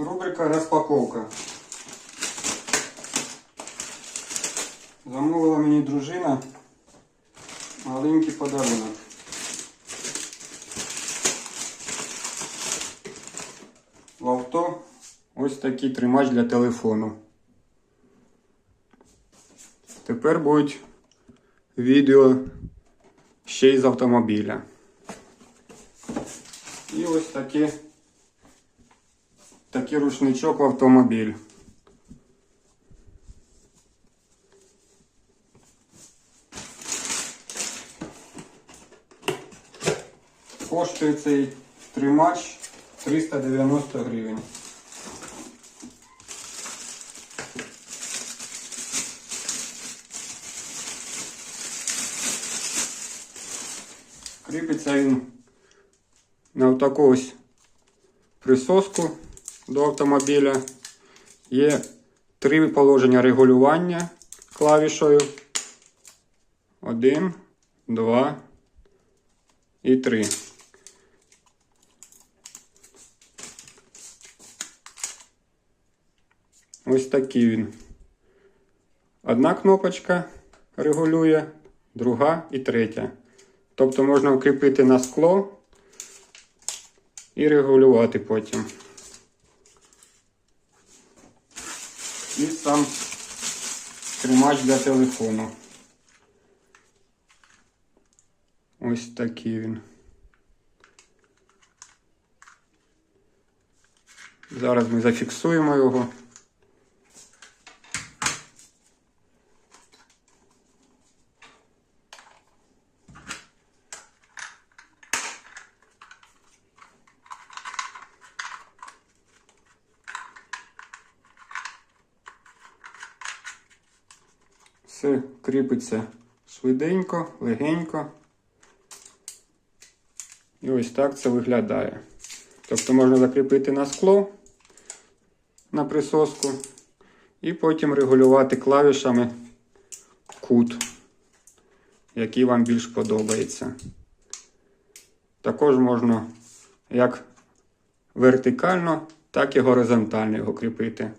Рубрика розпаковка. Замовила мені дружина маленький подарунок. В авто ось такий тримач для телефону. Тепер будуть відео ще й з автомобіля. І ось таке, такий рушничок в автомобіль. Коштує цей тримач 390 гривень. Кріпиться він на таку ось присоску до автомобіля. Є три положення регулювання клавішою. Один, два і три. Ось такий він. Одна кнопочка регулює, друга і третя. Тобто можна укріпити на скло і регулювати потім. І сам тримач для телефону. Ось такий він. Зараз ми зафіксуємо його. Все кріпиться швиденько, легенько. І ось так це виглядає. Тобто можна закріпити на скло на присоску і потім регулювати клавішами кут, який вам більш подобається. Також можна як вертикально, так і горизонтально його кріпити,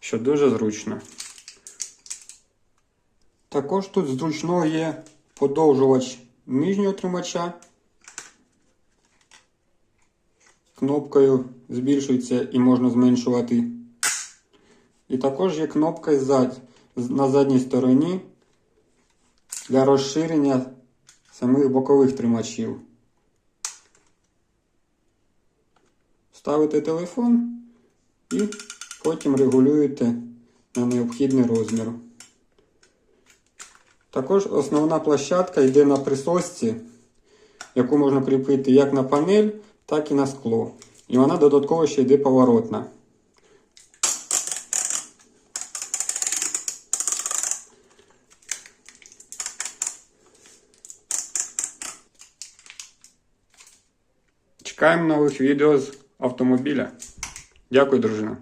що дуже зручно. Також тут зручно є подовжувач нижнього тримача. Кнопкою збільшується і можна зменшувати. І також є кнопка на задній стороні для розширення самих бокових тримачів. Ставите телефон і потім регулюєте на необхідний розмір. Також основна площадка йде на присосці, яку можна кріпити як на панель, так і на скло. І вона додатково ще йде поворотна. Чекаємо нових відео з автомобіля. Дякую, дружина.